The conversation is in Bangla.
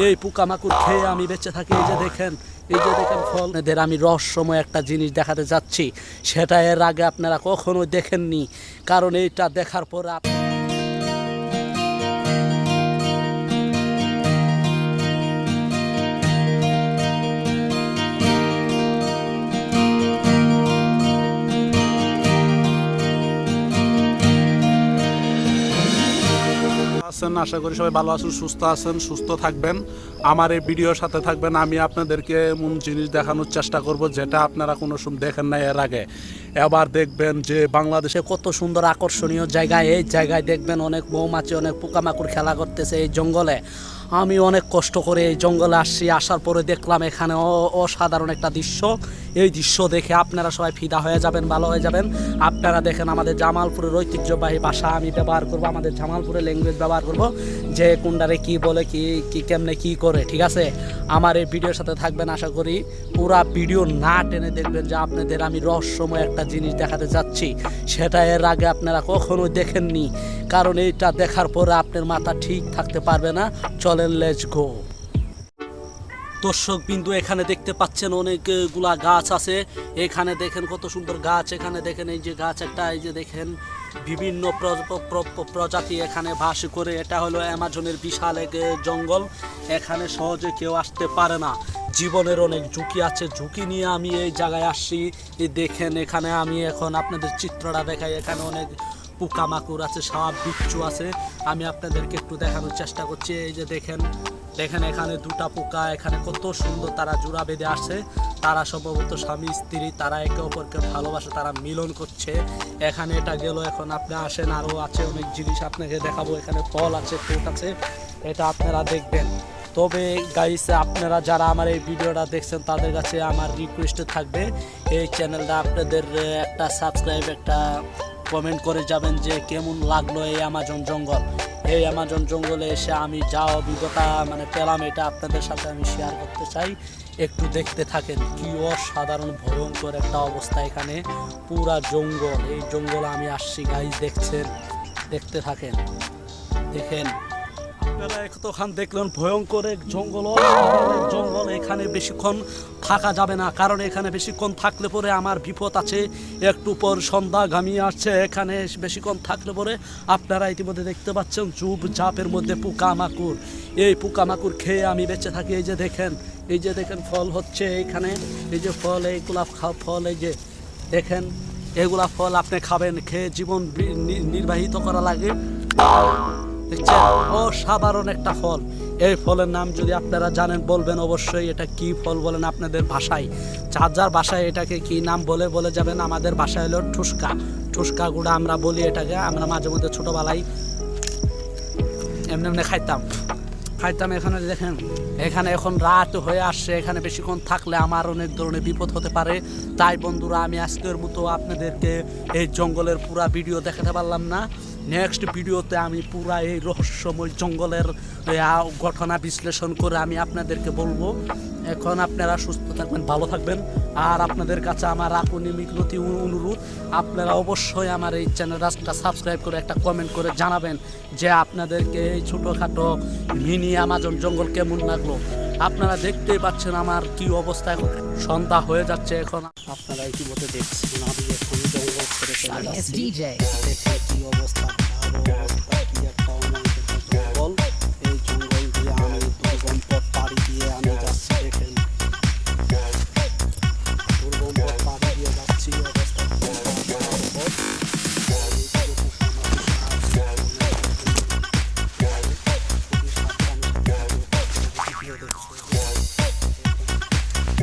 এই পোকামাকড় খেয়ে আমি বেঁচে থাকি এই যে দেখেন এই যে দেখেন ফল এদের আমি রহস্যময় একটা জিনিস দেখাতে যাচ্ছি। সেটা এর আগে আপনারা কখনো দেখেননি। কারণ এইটা দেখার পর আপ- আছেন, আশা করি সবাই ভালো আছেন, সুস্থ আছেন, সুস্থ থাকবেন। আমার এই ভিডিওর সাথে থাকবেন, আমি আপনাদেরকে এমন জিনিস দেখানোর চেষ্টা করব যেটা আপনারা কোনো সময় দেখেন নাই এর আগে। এবার দেখবেন যে বাংলাদেশে কত সুন্দর আকর্ষণীয় জায়গা, এই জায়গায় দেখবেন অনেক মৌমাছি, অনেক পোকামাকড় খেলা করতেছে এই জঙ্গলে। আমি অনেক কষ্ট করে এই জঙ্গলে আসছি, আসার পরে দেখলাম এখানে অসাধারণ একটা দৃশ্য। এই দৃশ্য দেখে আপনারা সবাই ফিদা হয়ে যাবেন, ভালো হয়ে যাবেন। আপনারা দেখেন আমাদের জামালপুরের ঐতিহ্যবাহী ভাষা আমি ব্যবহার করব, আমাদের জামালপুরের ল্যাঙ্গুয়েজ ব্যবহার করব, যে কোনটারে কি বলে, কি কি কেমনে কি করে, ঠিক আছে? আমার এই ভিডিওর সাথে থাকবেন, আশা করি পুরা ভিডিও না টেনে দেখবেন যে আপনাদের আমি রহস্যময় একটা জিনিস দেখাতে যাচ্ছি। সেটা এর আগে আপনারা কখনো দেখেননি, কারণ এইটা দেখার পরে আপনার মাথা ঠিক থাকতে পারবে না। চলেন লেজ গো দর্শক বিন্দু, এখানে দেখতে পাচ্ছেন অনেকগুলা গাছ আছে। এখানে দেখেন কত সুন্দর গাছ, এখানে দেখেন এই যে গাছ একটা, এই যে দেখেন বিভিন্ন প্র- প্র- প্র- প্রজাতি এখানে বাস করে। এটা হলো অ্যামাজনের বিশাল এক জঙ্গল। এখানে সহজে কেউ আসতে পারে না। জীবনের অনেক ঝুঁকি আছে। ঝুঁকি নিয়ে আমি এই জায়গায় আসছি। দেখেন, এখানে আমি এখন আপনাদের চিত্রটা দেখাই। এখানে অনেক পোকামাকড় আছে, সাপ, বিচ্ছু আছে। আমি আপনাদেরকে একটু দেখানোর চেষ্টা করছি। এই যে দেখেন দেখেন এখানে দুটা পোকা, এখানে কত সুন্দর তারা জোড়া বেঁধে আসছে। তারা সম্ভবত স্বামী, স্ত্রী, তারা একে অপরকে ভালোবাসে, তারা মিলন করছে। এখানে এটা গেল, এখন আপনি আসেন আরও আছে অনেক জিনিস আপনাকে দেখাবো। এখানে ফল আছে কোট আছে, এটা আপনারা দেখবেন। তবে গাইস আপনারা যারা আমার এই ভিডিওটা দেখছেন, তাদের কাছে আমার রিকোয়েস্ট থাকবে, এই চ্যানেলটা আপনাদের একটা সাবস্ক্রাইব একটা কমেন্ট করে যাবেন যে কেমন লাগল এই অ্যামাজন জঙ্গল। এই অ্যামাজন জঙ্গলে এসে আমি যা অভিজ্ঞতা মানে পেলাম, এটা আপনাদের সাথে আমি শেয়ার করতে চাই। একটু দেখতে থাকেন কি অসাধারণ, ভয়ঙ্কর একটা অবস্থা এখানে। পুরা জঙ্গল, এই জঙ্গলে আমি আসছি গাইজ দেখছেন, দেখতে থাকেন। দেখেন। আপনারা এতক্ষণ দেখলেন, ভয়ঙ্কর এক জঙ্গল জঙ্গল, এখানে বেশিক্ষণ থাকা যাবে না, কারণ এখানে বেশিক্ষণ থাকলে পরে আমার বিপদ আছে। একটু পর সন্ধ্যা ঘামিয়ে আসছে, এখানে বেশিক্ষণ থাকলে পরে আপনারা ইতিমধ্যে দেখতে পাচ্ছেন চুপ ঝাপের মধ্যে পোকামাকুর এই পোকামাকুর খেয়ে আমি বেঁচে থাকি, এই যে দেখেন, এই যে দেখেন ফল হচ্ছে এখানে, এই যে ফল এইগুলা খা- ফল, এই যে দেখেন, এগুলা ফল আপনি খাবেন, খেয়ে জীবন নির্বাহিত করা লাগে। দেখছেন অসাধারণ একটা ফল। এই ফলের নাম যদি আপনারা জানেন, বলবেন অবশ্যই এটা কি ফল বলেন আপনাদের ভাষায়। যার যার ভাষায় এটাকে কি নাম বলে বলে যাবেন। আমাদের ভাষায় হলো ঠুসকা। ঠুসকা গুঁড়া আমরা বলি এটাকে। আমরা মাঝে মধ্যে ছোটোবেলায় এমনি এমনি খাইতাম। খাইতাম এখানে, দেখেন, এখানে এখন রাত হয়ে আসছে। এখানে বেশিক্ষণ থাকলে আমার অনেক ধরনের বিপদ হতে পারে। তাই বন্ধুরা, আমি আজকের মতো আপনাদেরকে এই জঙ্গলের পুরা ভিডিও দেখাতে পারলাম না। নেক্সট ভিডিওতে আমি পুরা এই রহস্যময় জঙ্গলের ঘটনা বিশ্লেষণ করে আমি আপনাদেরকে বলব। এখন আপনারা সুস্থ থাকবেন ভালো থাকবেন। আর আপনাদের কাছে আমার আপনি মিনতি অনুরোধ আপনারা অবশ্যই আমার এই চ্যানেলটা সাবস্ক্রাইব করে একটা কমেন্ট করে জানাবেন যে আপনাদেরকে এই ছোটোখাটো মিনি আমাজন জঙ্গল কেমন লাগল। আপনারা দেখতেই পাচ্ছেন আমার কি অবস্থা এখন। সন্ধ্যা হয়ে যাচ্ছে এখন। আপনারা ইতিমধ্যে দেখছেন আমি এখন জঙ্গল ছেড়ে চলে যাচ্ছি।